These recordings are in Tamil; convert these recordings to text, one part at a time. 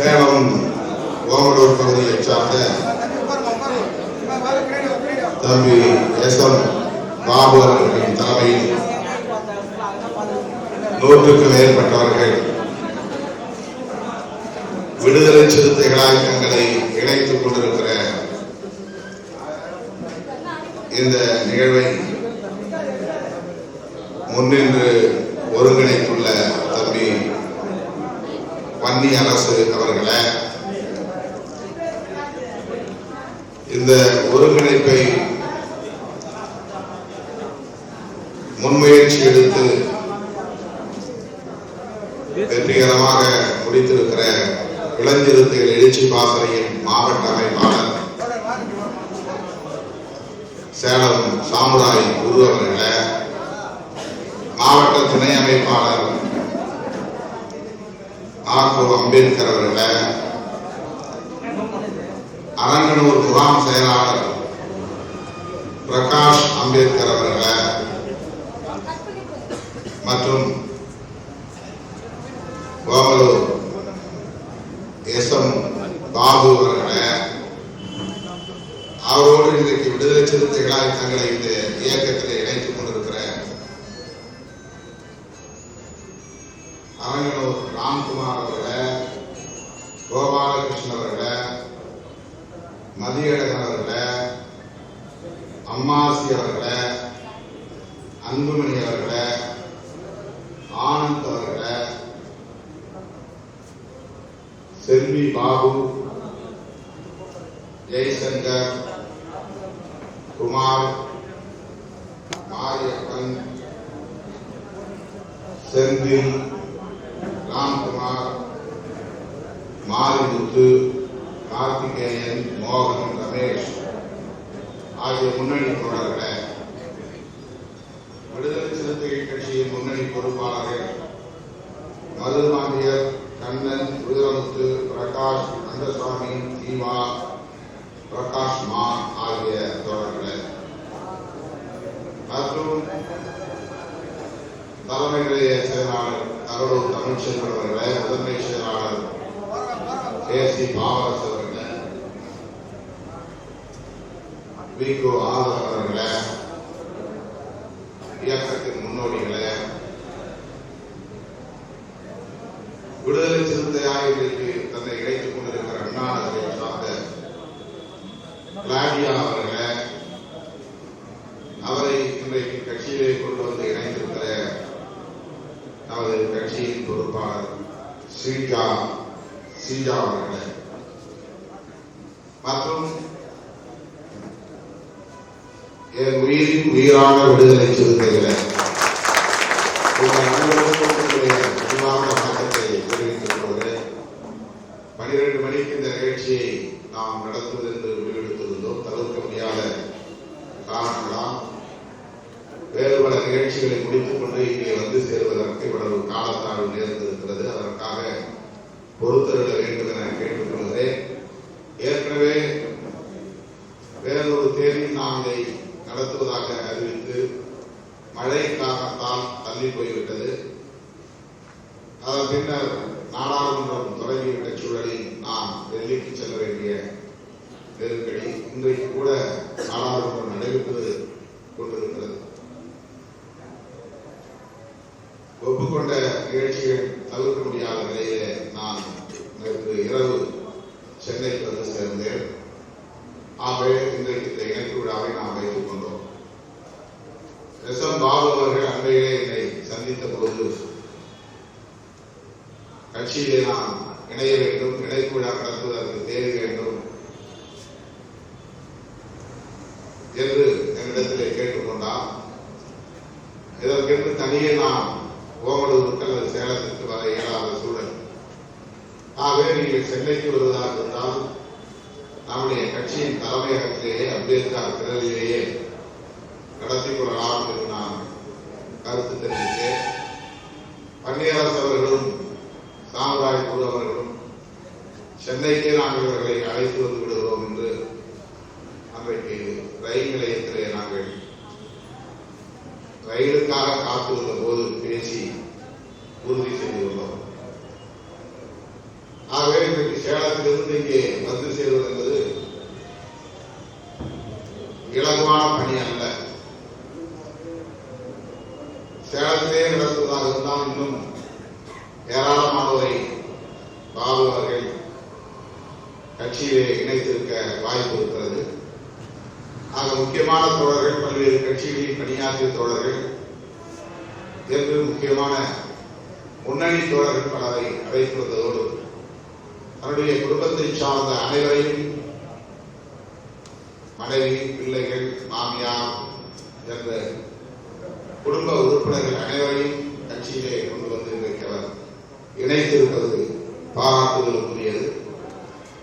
சேலம் ஓமலூர் பகுதியை சார்ந்த தம்பி எஸ் எம் பாபு அவர்களின் தலைமையில் நூற்றுக்கும் மேற்பட்டவர்கள் விடுதலை சிறுத்தைகளாக தங்களை இணைத்துக் கொண்டிருக்கிற இந்த நிகழ்வை முன்னின்று ஒருங்கிணைத்துள்ள தம்பி வன்னி அரசு அவர்களை இந்த ஒருங்கிணைப்பை முன்முயற்சி எடுத்து வெற்றிகரமாக முடித்திருக்கிற இளஞ்சிறுத்தைகள் எழுச்சி பாசறையின் மாவட்ட அமைப்பாளர் சேலம் சாமுராய் குரு அவர்களை மாவட்ட துணை அமைப்பாளர் ஆர்கோ அம்பேத்கர் அவர்களை அரங்கனூர் முகாம் செயலாளர். பிரகாஷ் அம்பேத்கர் அவர்களை. மற்றும் கோமலூர் எஸ் எம் பாபு அவர்களை. அவரோடு இன்றைக்கு விடுதலை சிறுத்தைகளாக தங்களை இந்த இயக்கத்தில் இணைத்துக் கொண்டிருக்கிற அரங்கனூர் ராம்குமார் அவர்களை கோபாலகிருஷ்ணன் அவர்களை மதியழகன் அவர்களை அம்மாசி அவர்களை அன்புமணி அவர்களை ஆனந்த் அவர்களை செல்வி பாபு ஜெய்சங்கர் குமார் மாரியப்பன் செந்தில் ராம்குமார் மாரிமுத்து கார்த்திகேயன் மோகன் ரமேஷ். ஆகிய முன்னணி தோழர்களை விடுதலை சிறுத்தைகள் கட்சியின் முன்னணி பொறுப்பாளர்கள் மதுமாந்தியர் கண்ணன் ருதிரமுத்து பிரகாஷ் கந்தசுவாமி தீமா பிரகாஷ் மா ஆகிய தோழர்களை. மற்றும் தலைமை நிலைய செயலாளர் கரூர் தமிழ்ச்செல்வன் அவர்களை முதன்மை செயலாளர் கே சி பாவரசு அவர்களை விகோ இயக்கத்தின் முன்னோடிகளை விடுதலை சிறுத்தையாக இன்றைக்கு தன்னை இணைத்துக் கொண்டிருக்கிற அண்ணா நகரை சார்ந்த கிளாடியா அவர்களை அவரை இன்றைக்கு கட்சியிலே கொண்டு வந்து இணைந்திருக்கிற நமது கட்சியின் பொறுப்பாளர் ஸ்ரீஜா ஸ்ரீஜா அவர்கள் மற்றும் என் உயிரின் உயிரான விடுதலை சிறுத்தைகளை உங்கள் அனைவருக்கும் வணக்கத்தை தெரிவித்துக் கொள்கிறேன் பனிரெண்டு மணிக்கு இந்த நிகழ்ச்சியை நாம் நடத்துவது என்று முடிவெடுத்திருந்தோம் தவிர்க்க முடியாத காரணங்களால் வேறு பல நிகழ்ச்சிகளை முடித்துக் கொண்டு இங்கே வந்து சேருவதற்கு இவ்வளவு காலத்தாழ்வு நேர்ந்திருக்கிறது. அதற்காக பொறுத்தருட வேண்டும் என கேட்டுக்கொள்கிறேன். ஏற்கனவே வேறொரு தேதி நாம் இதை நடத்துவதாக அறிவித்து மழை காரணத்தால் தள்ளி போய்விட்டது. அதன் பின்னர் நாடாளுமன்றம் தொடங்கிவிட்ட சூழலில் நாம் டெல்லிக்கு செல்ல வேண்டிய நெருக்கடி இன்றைக்கு கூட நாடாளுமன்றம் நடைபெற்று கொண்டிருக்கிறது. ஒப்புக்கொண்ட நிகழ்ச்சிகள் தவிர்க்க முடியாத நிலையிலே நான் நேற்று இரவு சென்னை வந்து சேர்ந்தேன் ஆகவே இன்றைக்கு இந்த இணைப்பு விழாவை நாம் வைத்துக் கொண்டோம் எஸ் எம் பாபு அவர்கள் அண்மையிலே என்னை சந்தித்த பொழுது கட்சியிலே நாம் இணைய வேண்டும் இணைப்பு விழா நடத்துவதற்கு தேவை வேண்டும் என்று என்னிடத்திலே கேட்டுக்கொண்டார் இதற்கென்று தனியே நாம் ஓமலூருக்கு அல்லது சேலத்திற்கு வர இயலாத சூழல். ஆகவே நீங்கள் சென்னைக்கு வருவதாக இருந்தால் நம்முடைய கட்சியின் தலைமையகத்திலேயே அம்பேத்கர் திரளிலேயே நடத்தி கொள்ளலாம் என்று நான் கருத்து தெரிவித்தேன். பன்னீரரசு அவர்களும் சாமுராய் குரு அவர்களும் சென்னைக்கே நாங்கள் இவர்களை அழைத்து வந்து விடுகிறோம் என்று அன்றைக்கு ரயில் நிலையத்திலே நாங்கள் ரயிலுக்காக காத்திருந்த போது பேசி உறுதி செய்துள்ளோம். ஆகவே இன்றைக்கு சேலத்திலிருந்து இங்கே வந்து சேருவது என்பது இலகுவான பணி அல்ல சேலத்திலே நடத்துவதாக இருந்தால் இன்னும் ஏராளமானவரை பாபு அவர்கள் கட்சியிலே இணைத்திருக்க வாய்ப்பு இருக்கிறது. ஆக முக்கியமான தோழர்கள் பல்வேறு கட்சிகளில் பணியாற்றிய தோழர்கள் என்று முக்கியமான முன்னணி தோழர்கள் பலரை அழைத்து வந்ததோடு தன்னுடைய குடும்பத்தை சார்ந்த அனைவரையும் மனைவி பிள்ளைகள் மாமியார் என்ற குடும்ப உறுப்பினர்கள் அனைவரையும் கட்சியிலே கொண்டு வந்து இன்றைக்கு அவர் இணைத்திருப்பது பாராட்டுதலுக்குரியது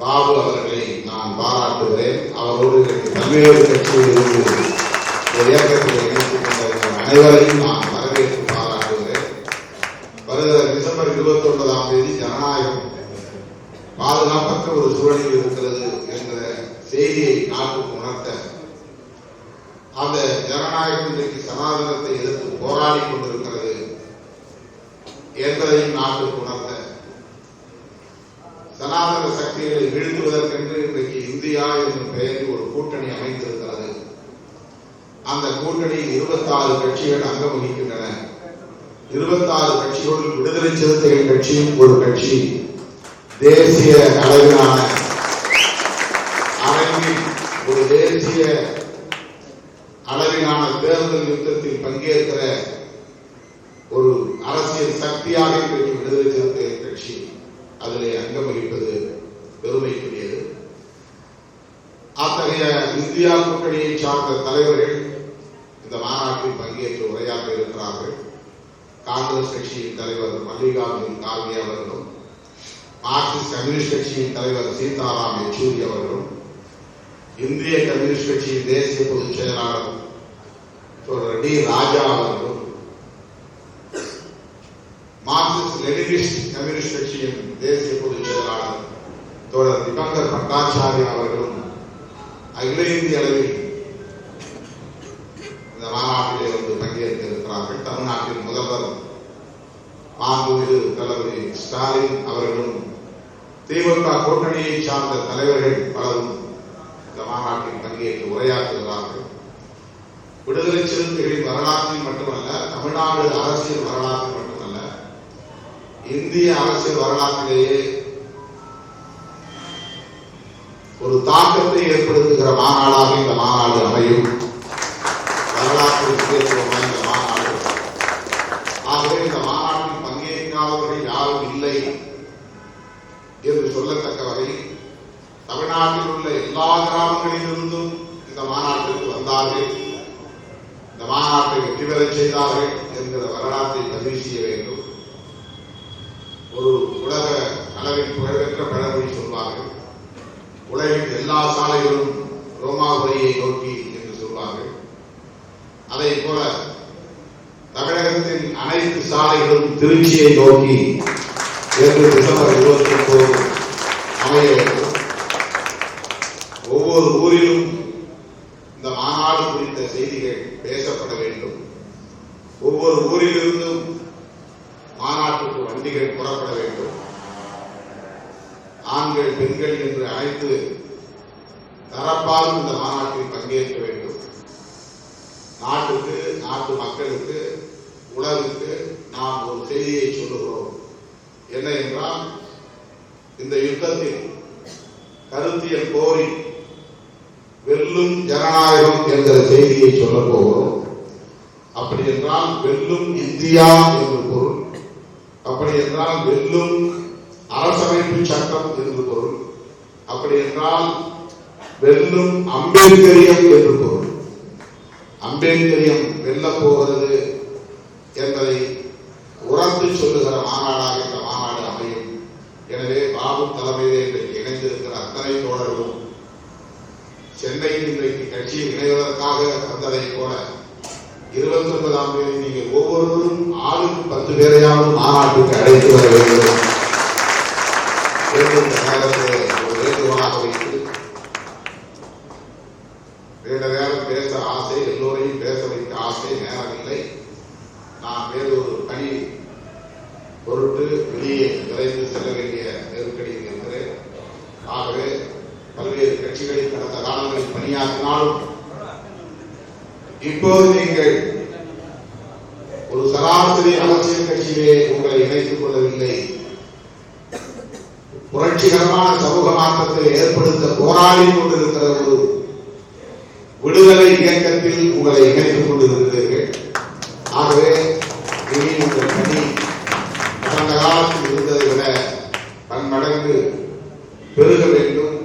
பாபு அவர்களை நான் பாராட்டுகிறேன். அவரோடு இன்றைக்கு பல்வேறு கட்சியில் இருந்து இயக்கத்தில் இணைத்துக் கொண்டிருக்கிற அனைவரையும் நான் வரவேற்று பாராட்டுகிறேன். வருகிற டிசம்பர் இருபத்தி ஒன்பதாம் தேதி ஜனநாயகம். பாதுகாப்பற்ற ஒரு சூழலில் இருக்கிறது என்ற செய்தியை நாட்டுக்கு உணர்த்த அந்த ஜனநாயகம் இன்றைக்கு சனாதனத்தை எதிர்த்து போராடி கொண்டிருக்கிறது என்பதையும் நாட்டுக்கு உணர்ந்த சனாதன சக்திகளை வீழ்த்துவதற்கென்று இன்றைக்கு இந்தியா என்னும் பெயரில் ஒரு கூட்டணி அமைந்திருக்கிறது. அந்த கூட்டணியில் இருபத்தாறு கட்சிகள் அங்கம் வகிக்கின்றன. இருபத்தாறு கட்சியோடு விடுதலை சிறுத்தைகள் கட்சியும் ஒரு கட்சி. தேசிய அளவிலான அரங்கில் ஒரு தேசிய அளவிலான தேர்தல் யுத்தத்தில் பங்கேற்கிற அரசியல் சக்தியாக இன்றைக்கு விடுதலை சிறுத்தைகள் கட்சி அதிலே அங்கம் வகிப்பது பெருமைக்குரியது. அத்தகைய இந்தியா கூட்டணியை சார்ந்த தலைவர்கள் இந்த மாநாட்டில் பங்கேற்று உரையாற்ற இருக்கிறார்கள். காங்கிரஸ் கட்சியின் தலைவர் மல்லிகார்ஜுன் கார்கே அவர்களும் மார்க்சிஸ்ட் கம்யூனிஸ்ட் கட்சியின் தலைவர் சீதாராம் யெச்சூரி அவர்களும் இந்திய கம்யூனிஸ்ட் கட்சியின் தேசிய பொதுச் செயலாளர் டி ராஜா அவர்கள் மார்க்சிஸ்ட் லெனினிஸ்ட் கம்யூனிஸ்ட் கட்சியின் தேசிய பொதுச் செயலாளர் தோழர் திபங்கர் பட்டாச்சாரியா அவர்களும் அகில இந்திய அளவில் இந்த மாநாட்டிலே வந்து பங்கேற்க இருக்கிறார்கள் தமிழ்நாட்டின் முதல்வர் மாண்புமிகு தளபதி ஸ்டாலின் அவர்களும் திமுக கூட்டணியை சார்ந்த தலைவர்கள் பலரும் இந்த மாநாட்டில் பங்கேற்று உரையாற்றுகிறார்கள் விடுதலை சிறுத்தைகளின் வரலாற்றில் மட்டுமல்ல தமிழ்நாடு அரசியல் வரலாற்றில் இந்திய அரசியல் வரலாற்றிலேயே ஒரு தாக்கத்தை ஏற்படுத்துகிற மாநாடாக இந்த மாநாடு அமையும். வரலாற்று இந்த மாநாடு ஆகவே இந்த மாநாட்டில் பங்கேற்காதவர்கள் யாரும் இல்லை என்று சொல்லத்தக்க வகையில் தமிழ்நாட்டில் உள்ள எல்லா கிராமங்களிலிருந்தும் இந்த மாநாட்டிற்கு வந்தார்கள். இந்த மாநாட்டை வெற்றி பெறச் செய்தார்கள் என்கிற வரலாற்றை பதிவு செய்ய வேண்டும் ஒரு உலக அளவில் புகழ்பெற்ற பழமொழி சொல்வார்கள். உலகின் எல்லா சாலைகளும் ரோமாபுரியை நோக்கி என்று சொல்வார்கள். அதை போல தமிழகத்தின் அனைத்து சாலைகளும் திருச்சியை நோக்கி என்று டிசம்பர் இருபத்தி ஒன்பது அமைய வேண்டும். ஒவ்வொரு ஊரிலும் இந்த மாநாடு குறித்த செய்திகள் பேசப்பட வேண்டும். ஒவ்வொரு ஊரிலிருந்தும் மாநாட்டுக்கு வண்டிகள் புறப்பட வேண்டும். ஆண்கள் பெண்கள் என்று அனைத்து தரப்பாலும் இந்த மாநாட்டில் பங்கேற்க வேண்டும். நாட்டுக்கு நாட்டு மக்களுக்கு உலகுக்கு நாம் ஒரு செய்தியை சொல்லுகிறோம். என்ன என்றால் இந்த யுத்தத்தில் கருத்தியல் போரில் வெல்லும் ஜனநாயகம் என்ற செய்தியை சொல்லப் போகிறோம். அப்படி என்றால் வெல்லும் இந்தியா என்று பொருள். அப்படி என்றால் வெல்லும் அரசமைப்பு சட்டம் என்று பொருள். அப்படி என்றால் வெல்லும் அம்பேத்கரியம் என்று பொருள். அம்பேத்கரியம் வெல்ல போகிறது என்பதை உரத்து சொல்லுகிற மாநாடாக இந்த மாநாடு அமையும். எனவே பாபு தலைமையிலே இன்றைக்கு இணைந்திருக்கிற அத்தனை தோழர்களும் சென்னையில் இன்றைக்கு கட்சியில் இணைவதற்காக வந்ததை போல இருபத்தி ஒன்பதாம் தேதி நீங்கள் ஒவ்வொருவரும் ஆளுக்கு பத்து பேரையாவது மாநாட்டுக்கு அழைத்து வர வேண்டும். என்று ஒரு வேண்டுகோளாக வைத்து நீண்ட நேரம் பேச ஆசை எல்லோரையும் பேச வைக்க ஆசை நேரம் இல்லை. நான் ஒரு பணி பொருட்டு வெளியே விரைந்து செல்ல வேண்டிய நெருக்கடியில் கட்சிகளில் கடந்த காலங்களில் பணியாற்றினாலும் இப்போது நீங்கள் ஒரு சராசரி அரசியல் கட்சியிலே உங்களை இணைத்துக் கொள்ளவில்லை. புரட்சிகரமான சமூக மாற்றத்தை ஏற்படுத்த போராடி கொண்டிருக்கிற ஒரு விடுதலை இயக்கத்தில் உங்களை இணைத்துக் கொண்டிருக்கிறீர்கள். ஆகவே உங்கள் பணி கடந்த காலத்தில் இருந்ததை விட பன்மடங்கு பெருக வேண்டும்.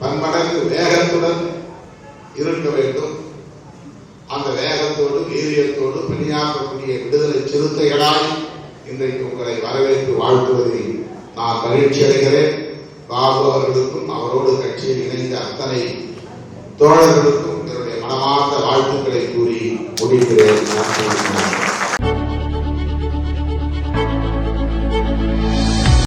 பன்மடங்கு வேகத்துடன் இருக்க வேண்டும். அந்த வேகத்தோடு வீரியத்தோடு பணியாற்றக்கூடிய விடுதலை சிறுத்தைகளாய் இன்றைக்கு உங்களை வரவேற்று வாழ்த்துவதில் நான் மகிழ்ச்சி அடைகிறேன். பாபு அவர்களுக்கும் அவரோடு கட்சியில் இணைந்த அத்தனை தோழர்களுக்கும் என்னுடைய மனமார்ந்த வாழ்த்துக்களை கூறி முடிக்கிறேன்.